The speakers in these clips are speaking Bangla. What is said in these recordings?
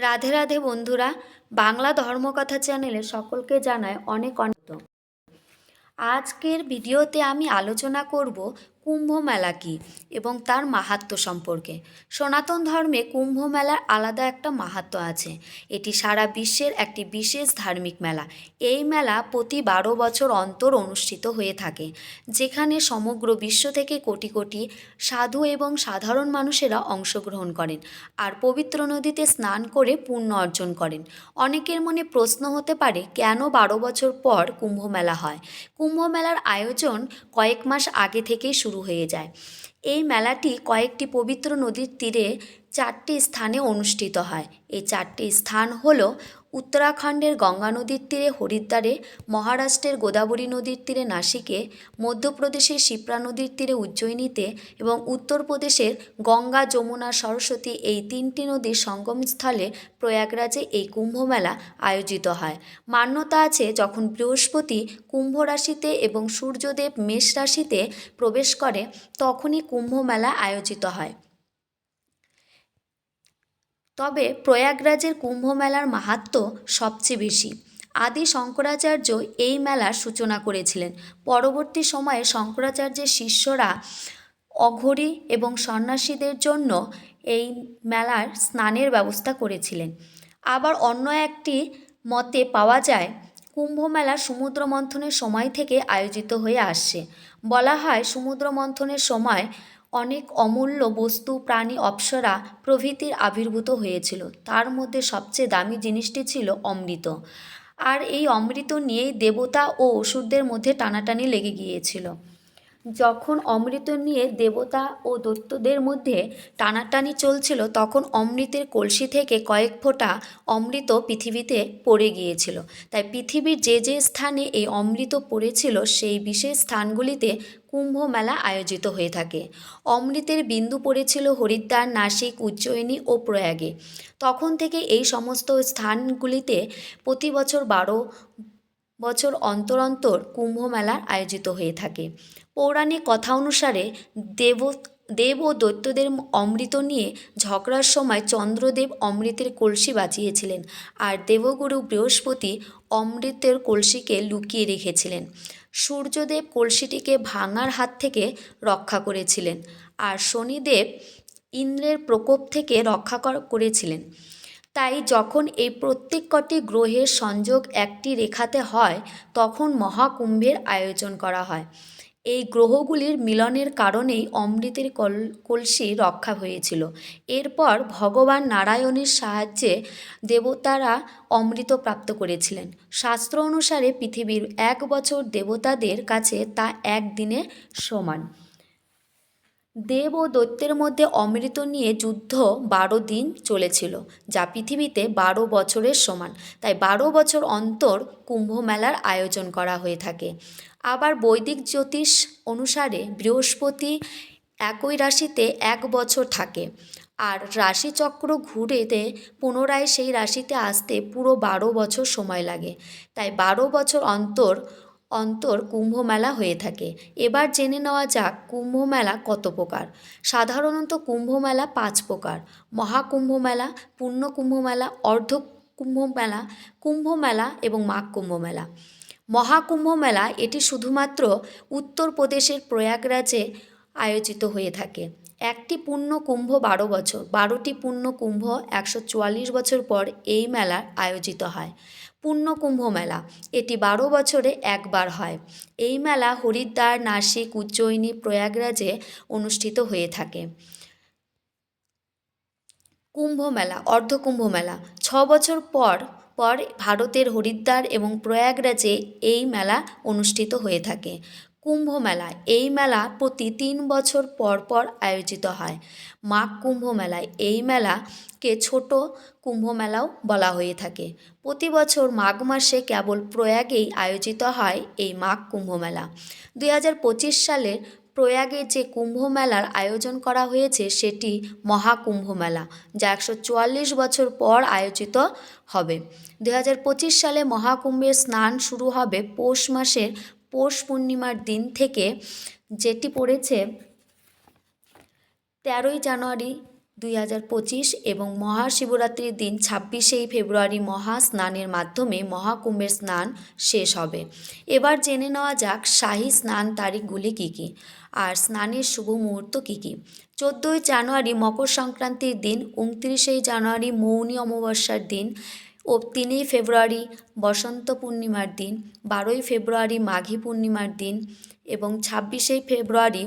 রাধে রাধে বন্ধুরা, বাংলা ধর্মকথা চ্যানেলে সকলকে জানায় অনেক অনেক আজকের ভিডিওতে আমি আলোচনা করব কুম্ভ মেলা কী এবং তার মাহাত্ম্য সম্পর্কে? সনাতন ধর্মে কুম্ভ মেলার আলাদা একটা মাহাত্ম্য আছে। এটি সারা বিশ্বের একটি বিশেষ ধার্মিক মেলা। এই মেলা প্রতি বারো বছর অন্তর অনুষ্ঠিত হয়ে থাকে, যেখানে সমগ্র বিশ্ব থেকে কোটি কোটি সাধু এবং সাধারণ মানুষেরা অংশগ্রহণ করেন আর পবিত্র নদীতে স্নান করে পুণ্য অর্জন করেন। অনেকের মনে প্রশ্ন হতে পারে, কেন বারো বছর পর কুম্ভ মেলা হয়? কুম্ভ মেলার আয়োজন কয়েক মাস আগে থেকেই শুরু হয়ে যায়। এই মেলাটি কয়েকটি পবিত্র নদীর তীরে চারটি স্থানে অনুষ্ঠিত হয়। এই চারটি স্থান হল উত্তরাখণ্ডের গঙ্গা নদীর তীরে, হরিদ্বারে, মহারাষ্ট্রের গোদাবরী নদীর তীরে নাসিকে, মধ্যপ্রদেশের শিপ্রা নদীর তীরে উজ্জয়িনীতে এবং উত্তরপ্রদেশের গঙ্গা, যমুনা, সরস্বতী এই তিনটি নদীর সঙ্গমস্থলে প্রয়াগরাজে এই কুম্ভমেলা আয়োজিত হয়। মান্যতা আছে যখন বৃহস্পতি কুম্ভ রাশিতে এবং সূর্যদেব মেষ রাশিতে প্রবেশ করে, তখনই কুম্ভমেলা আয়োজিত হয়। তবে প্রয়াগরাজের কুম্ভ মেলার মাহাত্ম্য সবচেয়ে বেশি। আদি শঙ্করাচার্য এই মেলার সূচনা করেছিলেন। পরবর্তী সময়ে শঙ্করাচার্যের শিষ্যরা অঘরী এবং সন্ন্যাসীদের জন্য এই মেলার স্নানের ব্যবস্থা করেছিলেন। আবার অন্য একটি মতে পাওয়া যায় কুম্ভ মেলা সমুদ্র মন্থনের সময় থেকে আয়োজিত হয়ে আসছে বলা হয় সমুদ্র মন্থনের সময় অনেক অমূল্য বস্তু, প্রাণী, অপ্সরা প্রভৃতির আবির্ভূত হয়েছিল। তার মধ্যে সবচেয়ে দামি জিনিসটি ছিল অমৃত। আর এই অমৃত নিয়েই দেবতা ও অসুরদের মধ্যে টানাটানি লেগে গিয়েছিল। যখন অমৃত নিয়ে দেবতা ও দৈত্যদের মধ্যে টানাটানি চলছিল, তখন অমৃতের কলসি থেকে কয়েক ফোঁটা অমৃত পৃথিবীতে পড়ে গিয়েছিল। তাই পৃথিবীর যে যে স্থানে এই অমৃত পড়েছিল, সেই বিশেষ স্থানগুলিতে কুম্ভ মেলা আয়োজিত হয়ে থাকে। অমৃতের বিন্দু পড়েছিল হরিদ্বার, নাসিক, উজ্জয়িনী ও প্রয়াগে। তখন থেকে এই সমস্ত স্থানগুলিতে প্রতি বছর বারো বছর অন্তর অন্তর কুম্ভ মেলা আয়োজিত হয়ে থাকে। পৌরাণিক কথা অনুসারে দেব দেব ও দৈত্যদের অমৃত নিয়ে ঝগড়ার সময় চন্দ্রদেব অমৃতের কলসি বাঁচিয়েছিলেন আর দেবগুরু বৃহস্পতি অমৃতের কলসিকে লুকিয়ে রেখেছিলেন। সূর্যদেব কলসিটিকে ভাঙার হাত থেকে রক্ষা করেছিলেন আর শনিদেব ইন্দ্রের প্রকোপ থেকে রক্ষা করেছিলেন। তাই যখন এই প্রত্যেক কটি গ্রহের সংযোগ একটি রেখাতে হয়, তখন মহাকুম্ভের আয়োজন করা হয়। এই গ্রহগুলির মিলনের কারণেই অমৃতের কল, কলসি রক্ষা হয়েছিল। এরপর ভগবান নারায়ণের সাহায্যে দেবতারা অমৃত প্রাপ্ত করেছিলেন। শাস্ত্র অনুসারে পৃথিবীর এক বছর দেবতাদের কাছে তা একদিনে সমান। দেব ও দৈত্যের মধ্যে অমৃত নিয়ে যুদ্ধ বারো দিন চলেছিল, যা পৃথিবীতে বারো বছরের সমান। তাই বারো বছর অন্তর কুম্ভ মেলার আয়োজন করা হয়ে থাকে। আবার বৈদিক জ্যোতিষ অনুসারে বৃহস্পতি একই রাশিতে এক বছর থাকে, আর রাশিচক্র ঘুরেতে পুনরায় সেই রাশিতে আসতে পুরো বারো বছর সময় লাগে। তাই বারো বছর অন্তর অন্তর কুম্ভ মেলা হয়ে থাকে। এবার জেনে নেওয়া যাক কুম্ভ মেলা কত প্রকার। সাধারণত কুম্ভ মেলা পাঁচ প্রকার। মহাকুম্ভ মেলা পূর্ণ কুম্ভ মেলা অর্ধ কুম্ভ মেলা কুম্ভ মেলা এবং মাঘ কুম্ভ মেলা মহাকুম্ভ মেলা এটি শুধুমাত্র উত্তরপ্রদেশের প্রয়াগরাজে আয়োজিত হয়ে থাকে। একটি পূর্ণ কুম্ভ বারো বছর। বারোটি পূর্ণ কুম্ভ একশো চুয়াল্লিশ বছর পর এই মেলা আয়োজিত হয়। পূর্ণ কুম্ভ মেলা। এটি বারো বছরে একবার হয়। এই মেলা হরিদ্বার, নাসিক, উজ্জয়িনী, প্রয়াগরাজে অনুষ্ঠিত হয়ে থাকে। কুম্ভ মেলা, অর্ধকুম্ভ মেলা। ছ বছর পর পর ভারতের হরিদ্বার এবং প্রয়াগরাজে এই মেলা অনুষ্ঠিত হয়ে থাকে। কুম্ভ মেলা এই মেলা প্রতি তিন বছর পর পর আয়োজিত হয়। মাঘ কুম্ভ মেলায় এই মেলাকে ছোট কুম্ভ মেলাও বলা হয়ে থাকে। প্রতি বছর মাঘ মাসে কেবল প্রয়াগেই আয়োজিত হয় এই মাঘ কুম্ভ মেলা দুই হাজার পঁচিশ সালের প্রয়াগে যে কুম্ভ মেলার আয়োজন করা হয়েছে সেটি মহাকুম্ভ মেলা যা একশো চুয়াল্লিশ বছর পর আয়োজিত হবে। দু হাজার পঁচিশ সালে মহাকুম্ভের স্নান শুরু হবে পৌষ মাসের পৌষ পূর্ণিমার দিন থেকে যেটি পড়েছে তেরোই জানুয়ারি দুই হাজার পঁচিশ এবং মহাশিবরাত্রির দিন ছাব্বিশেই ফেব্রুয়ারি মহা স্নানের মাধ্যমে মহাকুম্ভের স্নান শেষ হবে। এবার জেনে নেওয়া যাক শাহী স্নান তারিখগুলি কী কী আর স্নানের শুভ মুহূর্ত কী কী। চোদ্দোই জানুয়ারি মকর সংক্রান্তির দিন উনত্রিশে জানুয়ারি মৌনী অমাবস্যার দিন ও তিনই ফেব্রুয়ারি বসন্ত পূর্ণিমার দিন, বারোই ফেব্রুয়ারি মাঘী পূর্ণিমার দিন এবং ছাব্বিশে ফেব্রুয়ারি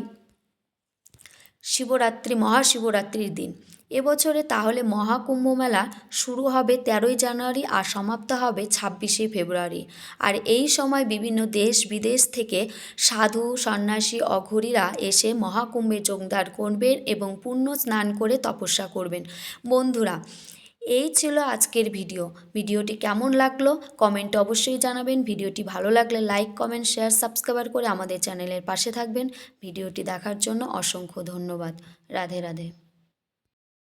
শিবরাত্রি, মহাশিবরাত্রির দিন। এবছরে তাহলে মহাকুম্ভ মেলা শুরু হবে তেরোই জানুয়ারি আর সমাপ্ত হবে ছাব্বিশে ফেব্রুয়ারি। আর এই সময় বিভিন্ন দেশ বিদেশ থেকে সাধু, সন্ন্যাসী, অঘরীরা এসে মহাকুম্ভে যোগদান করবেন এবং পুণ্য স্নান করে তপস্যা করবেন। বন্ধুরা এই ছিল আজকের ভিডিও। ভিডিওটি কেমন লাগল কমেন্টে অবশ্যই জানাবেন। ভিডিওটি ভালো লাগলে লাইক, কমেন্ট, শেয়ার, সাবস্ক্রাইব করে আমাদের চ্যানেলের পাশে থাকবেন। ভিডিওটি দেখার জন্য অসংখ্য ধন্যবাদ। রাধে রাধে।